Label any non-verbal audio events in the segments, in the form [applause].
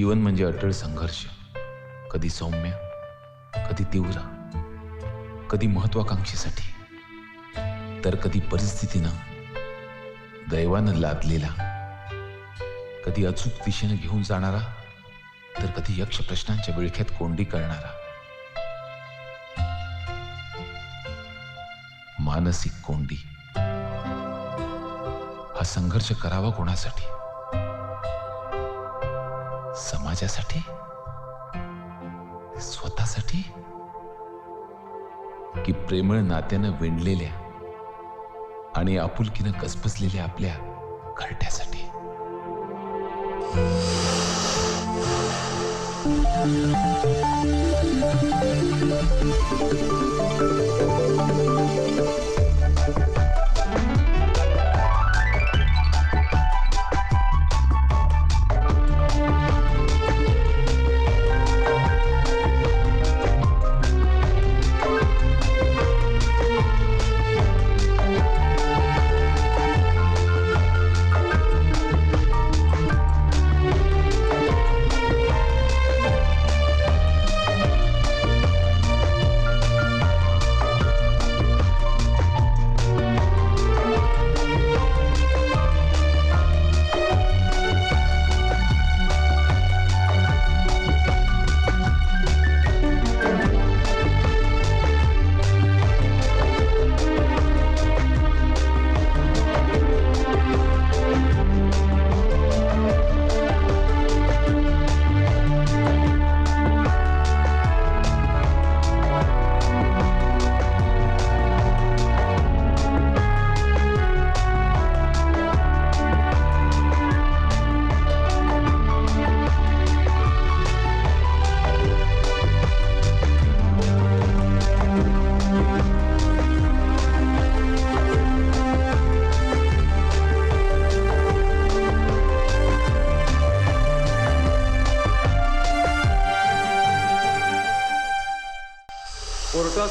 जीवन म्हणजे अटळ संघर्ष. कधी सौम्य कधी तीव्र कधी महत्वाकांक्षेसाठी. तर कधी परिस्थितीनं दैवानं लादलेला. कधी अचूक दिशेनं घेऊन जाणारा तर कधी यक्ष प्रश्नांच्या विळख्यात कोंडी करणारा. मानसिक कोंडी. हा संघर्ष करावा कोणासाठी? समाजासाठी? स्वतःसाठी? की प्रेमळ नात्यानं विणलेल्या आणि आपुलकीनं कसबसलेल्या आपल्या घरट्यासाठी?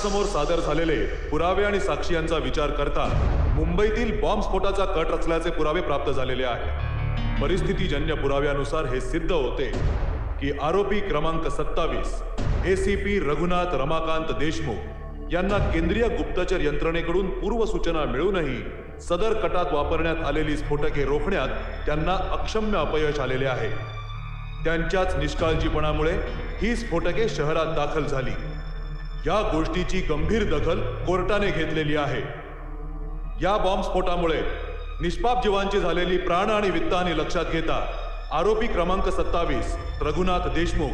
कोर्टासमोर सादर झालेले पुरावे आणि साक्षी यांचा विचार करता मुंबईतील बॉम्बस्फोटाचा कट रचल्याचे पुरावे प्राप्त झालेले आहेत. परिस्थितीजन्य पुराव्यानुसार हे सिद्ध होते की आरोपी क्रमांक सत्तावीस एसीपी रघुनाथ रमाकांत देशमुख यांना केंद्रीय गुप्तचर यंत्रणेकडून पूर्वसूचना मिळूनही सदर कटात वापरण्यात आलेली स्फोटके रोखण्यात त्यांना अक्षम्य अपयश आलेले आहे. त्यांच्याच निष्काळजीपणामुळे ही स्फोटके शहरात दाखल झाली. या गोष्टीची गंभीर दखल कोर्टाने घेतलेली आहे. या बॉम्बस्फोटामुळे निष्पाप जीवांची झालेली प्राण आणि वित्तहानी लक्षात घेता आरोपी क्रमांक सत्तावीस रघुनाथ देशमुख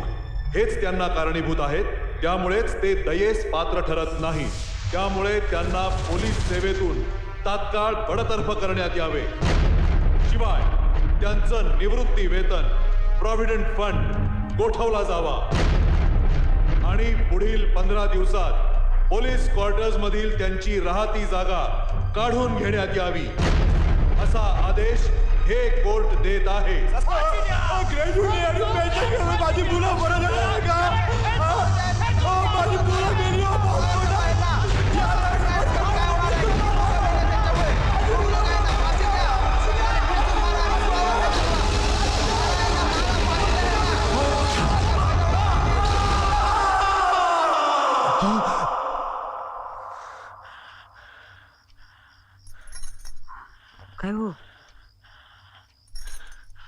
हेच त्यांना कारणीभूत आहेत. त्यामुळेच ते दयेस पात्र ठरत नाही. त्यामुळे त्यांना पोलीस सेवेतून तात्काळ बडतर्फ करण्यात यावे. शिवाय त्यांचं निवृत्ती वेतन प्रॉव्हिडंट फंड गोठवला जावा. आणि पुढील पंधरा दिवसात पोलीस क्वार्टर्स मधील त्यांची राहती जागा काढून घेण्यात यावी असा आदेश हे कोर्ट देत आहे. माझी मुलं बरं का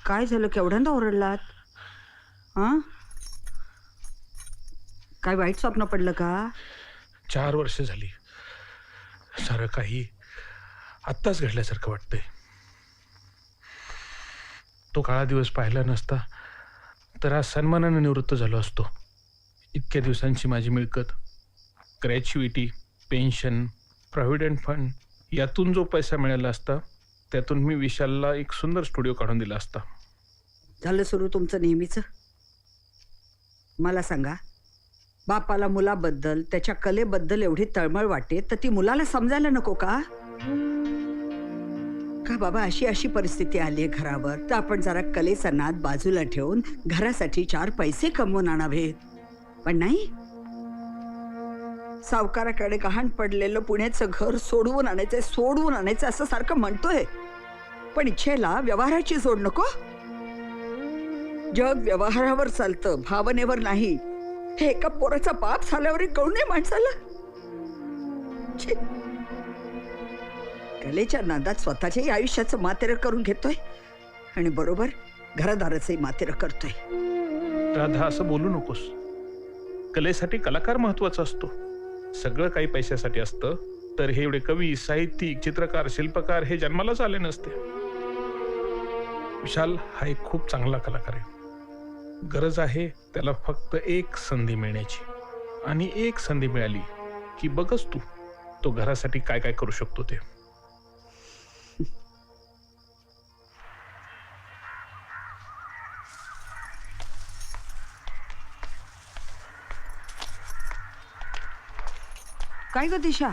काय झालं? केवढ्यांदा ओरडलात? हा? काय वाईट स्वप्न पडलं का? चार वर्ष झाली. सारं काही आत्ताच घडल्यासारखं वाटतंय. तो काळा दिवस पाहिला नसता तर आज सन्मानाने निवृत्त झालो असतो. इतक्या दिवसांची माझी मिळकत ग्रॅच्युइटी पेन्शन प्रॉव्हिडंट फंड यातून जो पैसा मिळाला असता त्यातून मी विशालला एक सुंदर स्टुडिओ काढून दिला असता. झालं सुरू तुमचं नेहमीच? मला सांगा बापाला मुलाबद्दल त्याच्या कलेबद्दल एवढी तळमळ वाटते तर ती मुलाला समजायला नको का? का बाबा अशी अशी परिस्थिती आली आहे घरावर तर आपण जरा कलेचा नाद बाजूला ठेवून घरासाठी चार पैसे कमवून आणावेत. पण नाही? सावकाराकडे गहाण पडलेलं पुण्याचं घर सोडवून आणायचंय सोडवून आणायचं असं सारखं म्हणतोय. पण इच्छेला व्यवहाराची जोड नको. जग व्यवहारावर चालतं भावनेवर नाही. हे एका पोराचा बाप झाल्यावर कळू नये माणसाला. कलेच्या नादात स्वतःच्याही आयुष्याचं मातेर करून घेतोय. आणि बरोबर घरदाराचंही मातेर करतोय. राधा असं बोलू नकोस. कलेसाठी कलाकार महत्त्वाचा असतो. सगळं काही पैशासाठी असतं. तर हे एवढे कवी साहित्यिक चित्रकार शिल्पकार हे जन्मालाच आले नसते. विशाल हा एक खूप चांगला कलाकार आहे. गरज आहे त्याला फक्त एक संधी मिळण्याची. आणि एक संधी मिळाली की बघच तू तो घरासाठी काय काय करू शकतो ते. काय ग दिशा?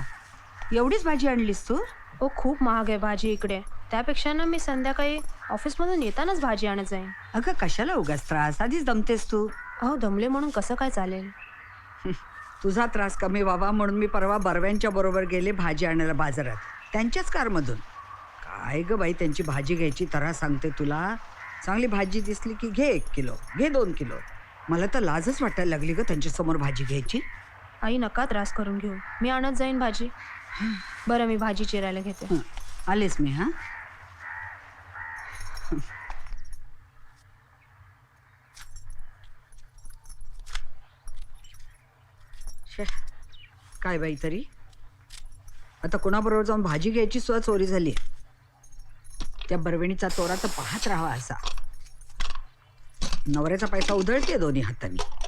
एवढीच भाजी आणलीस तू? हो खूप महाग आहे भाजी इकडे. त्यापेक्षा ना मी संध्याकाळी ऑफिसमधून येतानाच भाजी आणत जाईन. अगं कशाला उगाच त्रास? आधीच दमतेस तू. अहो दमले म्हणून कसं काय चालेल? [laughs] तुझा त्रास कमी व्हावा म्हणून मी परवा बरव्यांच्या बरोबर गेले भाजी आणायला बाजारात. त्यांच्याच कारमधून. काय ग बाई त्यांची भाजी घ्यायची तरा सांगते तुला? चांगली भाजी दिसली की घे एक किलो घे दोन किलो. मला तर लाजच वाटायला लागली ग त्यांच्यासमोर भाजी घ्यायची. आई नका त्रास करून घेऊ. मी आणत जाईन भाजी. बरं मी भाजी चिरायला घेते. हं, मी हा. शे, काय बाई तरी? आता कोणाबरोबर जाऊन भाजी घ्यायची सुद्धा चोरी झाली. त्या बरवेणीचा तोरा तर पाहत राहावा असा. नवऱ्याचा पैसा उधळते दोन्ही हातांनी.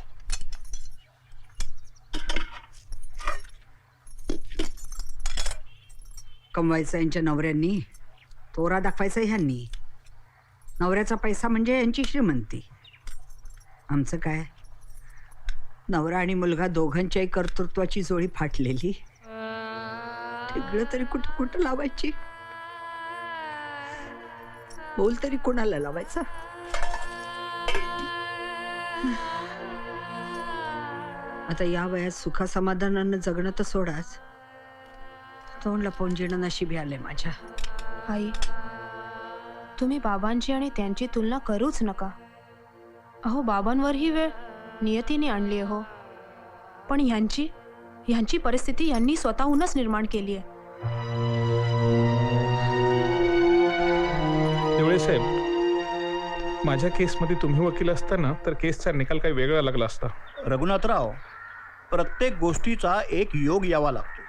कमवायचा यांच्या नवऱ्यांनी. तोरा दाखवायचा ह्यांनी. नवऱ्याचा पैसा म्हणजे यांची श्रीमंती. आमचं काय? नवरा आणि मुलगा दोघांच्याही कर्तृत्वाची जोडी फाटलेली. ठिगळं तरी कुठं कुठं लावायची? बोल तरी कोणाला लावायचा? आता या वयात सुखासमाधानानं जगणं तर सोडाच. तोंड लपवून जीणं नशिबी आलंय माझ्या. आई तुम्ही बाबांची आणि त्यांची तुलना करूच नका. अहो बाबांवर ही वेळ नियतीने आणली आहे हो. पण ह्यांची ह्यांची परिस्थिती यांनी स्वतःहूनच निर्माण केली आहे देवळे साहेब माझ्या केसमध्ये तुम्ही वकील असताना तर केसचा निकाल काही वेगळा लागला असता. रघुनाथराव प्रत्येक गोष्टीचा एक योग यावा लागतो.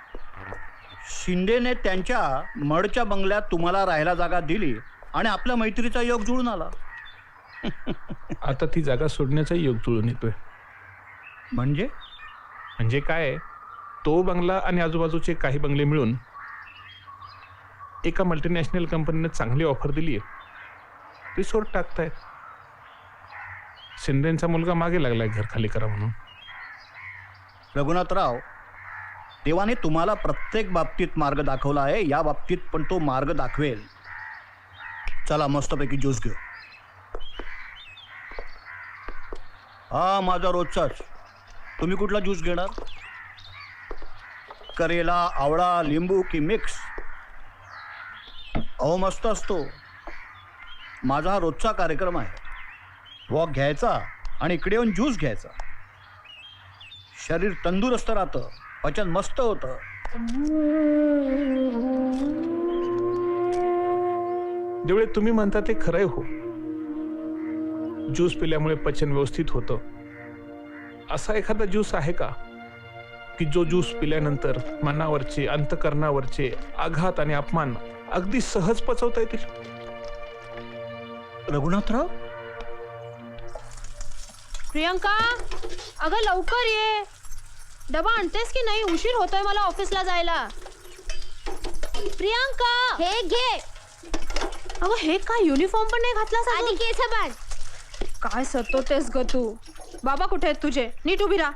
शिंदेने त्यांच्या मडच्या बंगल्यात तुम्हाला राहायला जागा दिली आणि आपल्या मैत्रीचा योग जुळून आला. [laughs] आता ती जागा सोडण्याचा योग जुळून येतोय. म्हणजे? म्हणजे काय आहे? तो बंगला आणि आजूबाजूचे काही बंगले मिळून एका मल्टीनॅशनल कंपनीने चांगली ऑफर दिली आहे. रिसोर्ट टाकतायत. शिंदेचा मुलगा मागे लागलाय घर खाली करा म्हणून. रघुनाथराव देवाने तुम्हाला प्रत्येक बाबतीत मार्ग दाखवला आहे या बाबतीत पण तो मार्ग दाखवेल. चला मस्तपैकी ज्यूस घेऊ. हा माझा रोजचाच. तुम्ही कुठला ज्यूस घेणार? करेला आवळा लिंबू की मिक्स? अहो मस्त असतो. माझा हा रोजचा कार्यक्रम आहे. वॉक घ्यायचा आणि इकडे येऊन ज्यूस घ्यायचा. शरीर तंदुरुस्त राहतं. पचन मस्त होतं. जेवढे तुम्ही म्हणता ते खरंय हो. ज्यूस पिल्यामुळे पचन व्यवस्थित होतं. असा एखादा ज्यूस आहे का? की जो ज्यूस पिल्यानंतर मनावरचे अंतकरणावरचे आघात आणि अपमान अगदी सहज पचवता येतील? रघुनाथराव? प्रियंका अगं लवकर ये. डबा आणतेस की नाही? उशीर होतोय मला ऑफिसला जायला. प्रियंका! हे घे. अगं हे काय युनिफॉर्म पण नाही घातला आणि केस बांध काय सतवतेस ग तू? बाबा कुठे आहेत तुझे? नीट उभी राहा.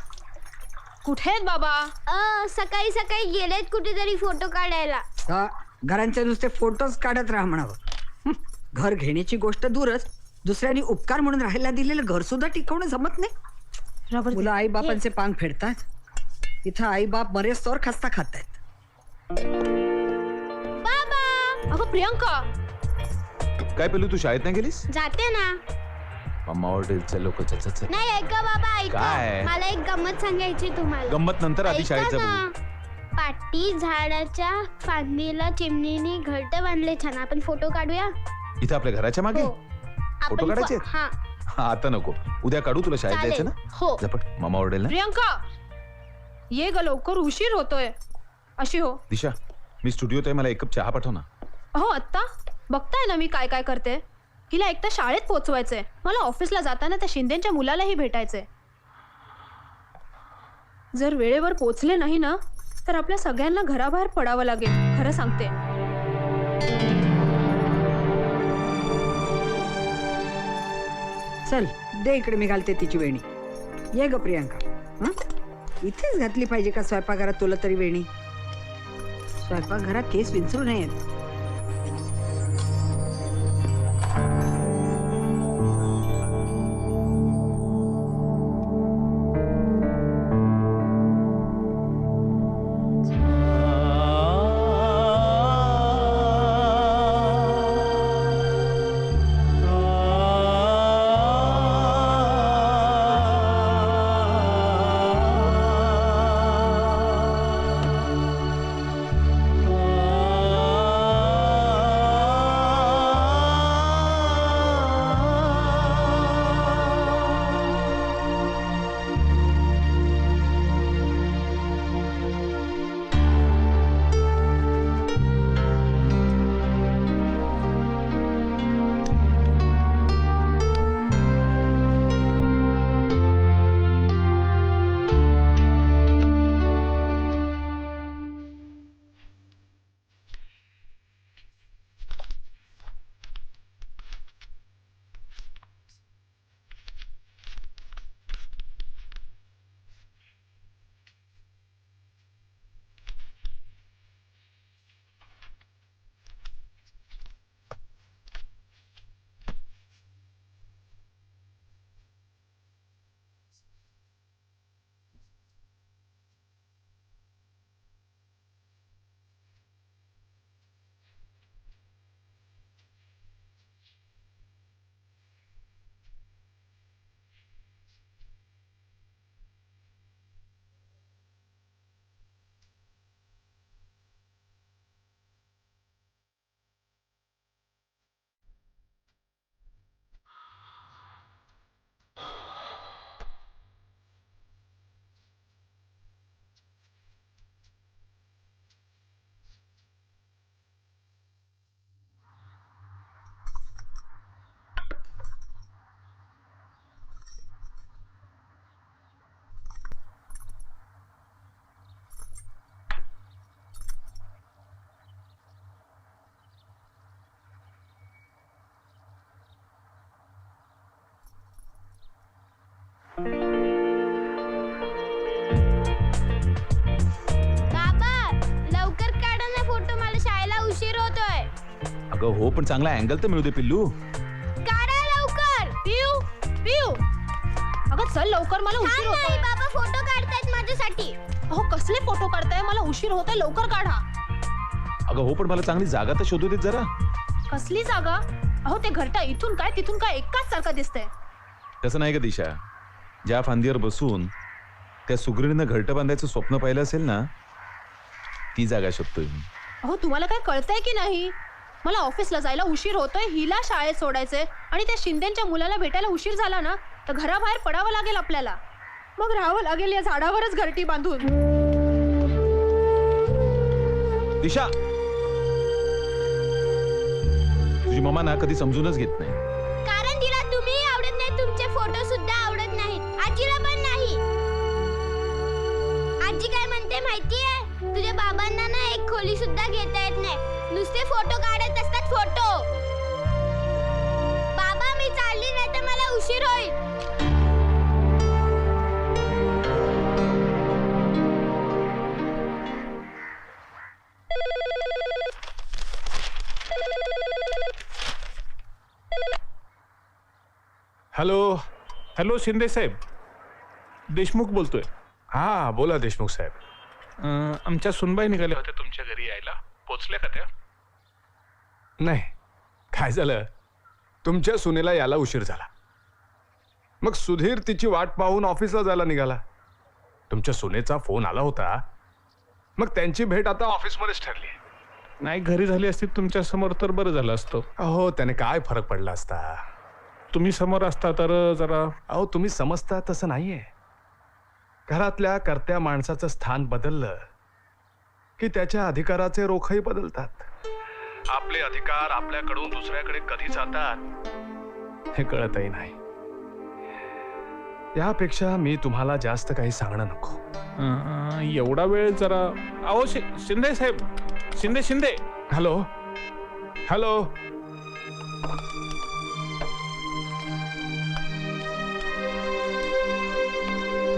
कुठे आहेत बाबा? अ, सकाळी सकाळी गेलेत कुठेतरी फोटो काढायला. हा, घरांचे नुसते फोटोज काढत राहा म्हणावं. हं, घर घेण्याची गोष्ट दूरच दुसऱ्यांनी उपकार म्हणून राहायला दिलेलं घर सुद्धा टिकवणं जमत नाही. रबर दे. मुलं आई बापांचे पांग फेडतात. इथं आई बाप बरेच तोर खस्ता खातायत. बाबा! अगं प्रियंका! काय पेलू तू शाळेत नाही गेलीस? जाते ना. मम्मा ऑर्डर चल लोक नाही ऐका बाबा ऐका. काय? मला एक गंमत सांगायची तुम्हाला. गंमत नंतर आधी ऐका शाळेत ना. पाटी झाडाच्या फांदीला चिमणीने घरट बांधले छान. आपण फोटो काढूया? इथं आपल्या घराच्या मागे? हो. आपण काढायचे? फो- हा. आता नको. उद्या काढू तुला शाळेत जायचं चालेल. ना हो झपट मामा ऑर्डेल ना प्रियंका! ये ग लवकर उशीर होतोय. अशी हो. दिशा मी स्टुडिओत आहे मला एक कप चहा पाठव ना. हो आत्ता? बघताय ना मी काय काय करते? हिला एकतर शाळेत पोचवायचंय. मला ऑफिसला जाताना त्या शिंदेच्या मुलालाही भेटायचंय. जर वेळेवर पोचले नाही ना तर आपल्या सगळ्यांना घराबाहेर पडावं लागेल. खरं सांगते. चल दे इकडे मी घालते तिची वेणी. ये ग प्रियांका. हं? इथेच घातली पाहिजे का स्वयंपाकघरात तुला तरी वेणी? स्वयंपाकघरात केस विंचरू नयेत. अगं हो पण चांगला अँगल तर मिळू दे पिल्लू. काढा लवकर. पिऊ पिऊ. अगं चल लवकर मला उशीर होतोय. नाही, बाबा फोटो काढतायत माझ्यासाठी. अहो कसले फोटो काढताय? मला उशीर होतोय लवकर काढा. अगं हो पण मला चांगली जागा तर शोधू देत जरा. कसली जागा? अहो ते घरटा इथून काय तिथून काय एकाच सारखं दिसतंय. तसं नाही का दिशा. ज्या फांदीवर बसून त्या सुगरीनं घरटं बांधायचं स्वप्न पाहिलं असेल ना ती जागा शोधतोय मी. अहो तुम्हाला काय कळतंय की नाही? मला ऑफिसला जायला उशीर होतोय हिला शाळेत सोडायचंय आणि त्या शिंदेच्या मुलाला भेटायला उशीर झाला ना तर घराबाहेर पडावं लागेल आपल्याला. मग राहावं लागेल या झाडावरच घरटी बांधून. दिशा! तुझी मम्मा ना कधी समजूनच घेत नाही. कारण तिला तुम्ही आवडत नाही तुमचे फोटो सुद्धा आवडत नाहीत. आजीला पण नाही. आजी काय म्हणते माहितीये? तुझ्या बाबांना ना एक खोली सुद्धा घेता येत नाही. नुसते फोटो काढत फोटो. बाबा मी चालली नाही तर मला उशीर होईल. हॅलो हॅलो शिंदे साहेब. देशमुख बोलतोय. हा बोला देशमुख साहेब. अं, आमच्या सुनबाई निघाल्या होत्या तुमच्या घरी यायला. पोचल्या का त्या? नाही. काय झालं? तुमच्या सुनेला याला उशीर झाला. मग सुधीर तिची वाट पाहून ऑफिसला जायला निघाला. तुमच्या सुनेचा फोन आला होता. मग त्यांची भेट आता ऑफिसमध्येच ठरली. नाही घरी झाली असती तुमच्यासमोर तर बरं झालं असतं. अहो त्याने काय फरक पडला असता? तुम्ही समोर असता तर जरा अहो तुम्ही समजता तसं नाहीये. घरातल्या कर्त्या माणसाचं स्थान बदललं की त्याच्या अधिकाराचे रोखही बदलतात. आपले अधिकार आपल्याकडून दुसऱ्याकडे कधी जातात हे कळतही नाही. यापेक्षा मी तुम्हाला जास्त काही सांगणं नको. अं, एवढा वेळ जरा अहो शि- शिंदे साहेब शिंदे शिंदे. हॅलो. हॅलो.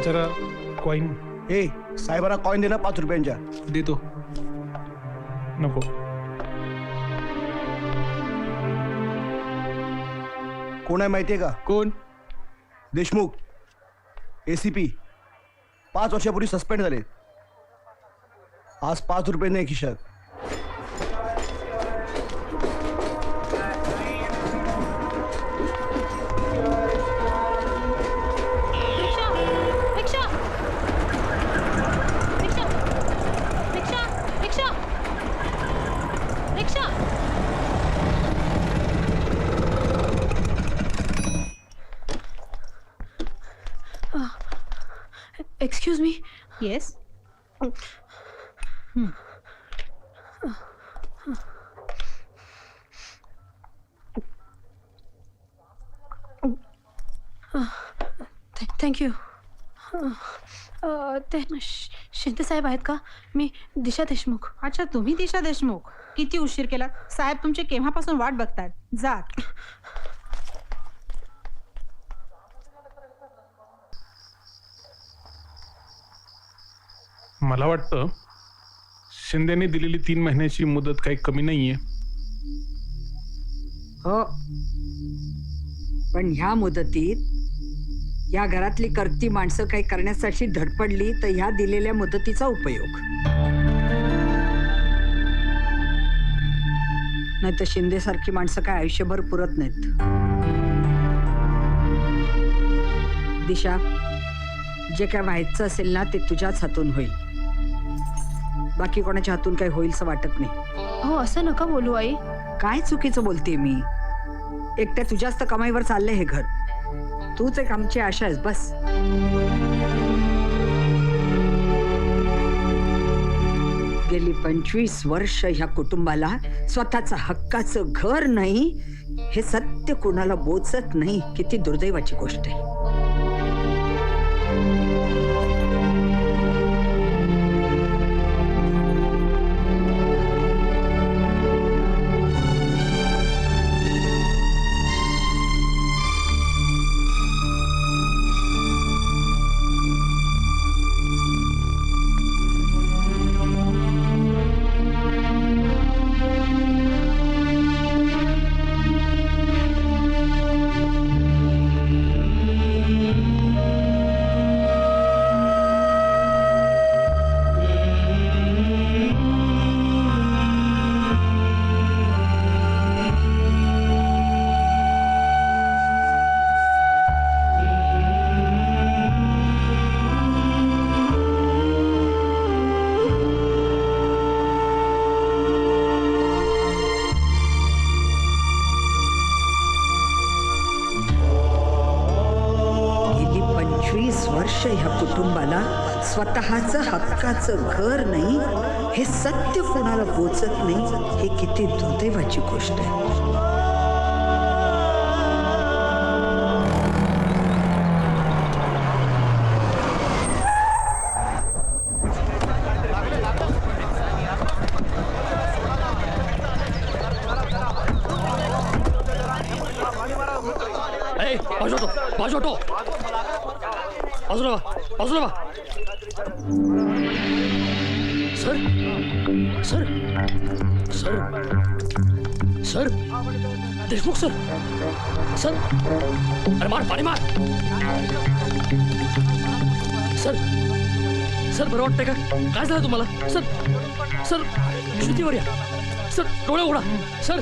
जरा कॉईन ए साहेबांना कॉईन दे ना पाच रुपयांच्या. देतो. नको. कोण आहे माहितीये का? कोण? देशमुख. ए सी पी पाच वर्षापूर्वी सस्पेंड झाले आज पाच रुपये नाही खिशात. एक्सक्यूज मी येस थँक्यू ते शिंदे साहेब आहेत का? मी दिशा देशमुख. अच्छा तुम्ही दिशा देशमुख. किती उशीर केला? साहेब तुमचे केव्हापासून वाट बघतात जा. मला वाटतं शिंदेने दिलेली तीन महिन्याची मुदत काही कमी नाहीये. हो. पण ह्या मुदतीत या घरातली करती माणसं काही करण्यासाठी धडपडली तर ह्या दिलेल्या मुदतीचा उपयोग. नाही तर शिंदेसारखी माणसं काय आयुष्यभर पुरत नाहीत. दिशा जे काय व्हायचं असेल ना ते तुझ्याच हातून होईल. बाकी कोणाच्या हातून काही होईल असं वाटत नाही. हो असं नका बोलू आई. काय चुकीचं बोलते मी? एकट्या तुझ्याच तर कमाईवर चाललंय हे घर. तूच एक आमची आशा आहेस बस. गेली पंचवीस वर्ष ह्या कुटुंबाला स्वतःचं हक्काचं घर नाही हे सत्य कुणाला बोचत नाही किती दुर्दैवाची गोष्ट आहे. स्वतःचं हक्काचं घर नाही हे सत्य कोणाला पोचत नाही हे किती दुर्दैवाची गोष्ट आहे. अजून अजून देशमुख सर सर अरे मार पाणी मार सर सर बरं वाटतंय का? काय झालं तुम्हाला? सर सर श्रुतीवर या सर डोळे उघडा. सर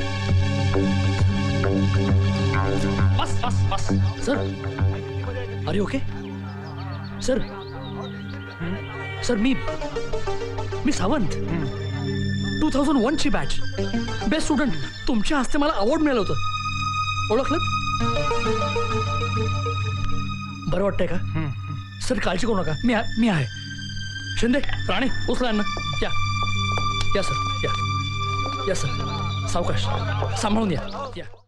बस बस बस. सर अरे ओके सर सर मी मी सावंत. टू थाउजंड वनची बॅच बेस्ट स्टुडंट तुमच्या हस्ते मला अवॉर्ड मिळालं होतं. ओळखलं बरं वाटतंय का? सर काळजी करू नका. मी आहे मी आहे. शिंदे राणे उचला यांना. या. या सर. या. या सर. सावकाश. सांभाळून या. या.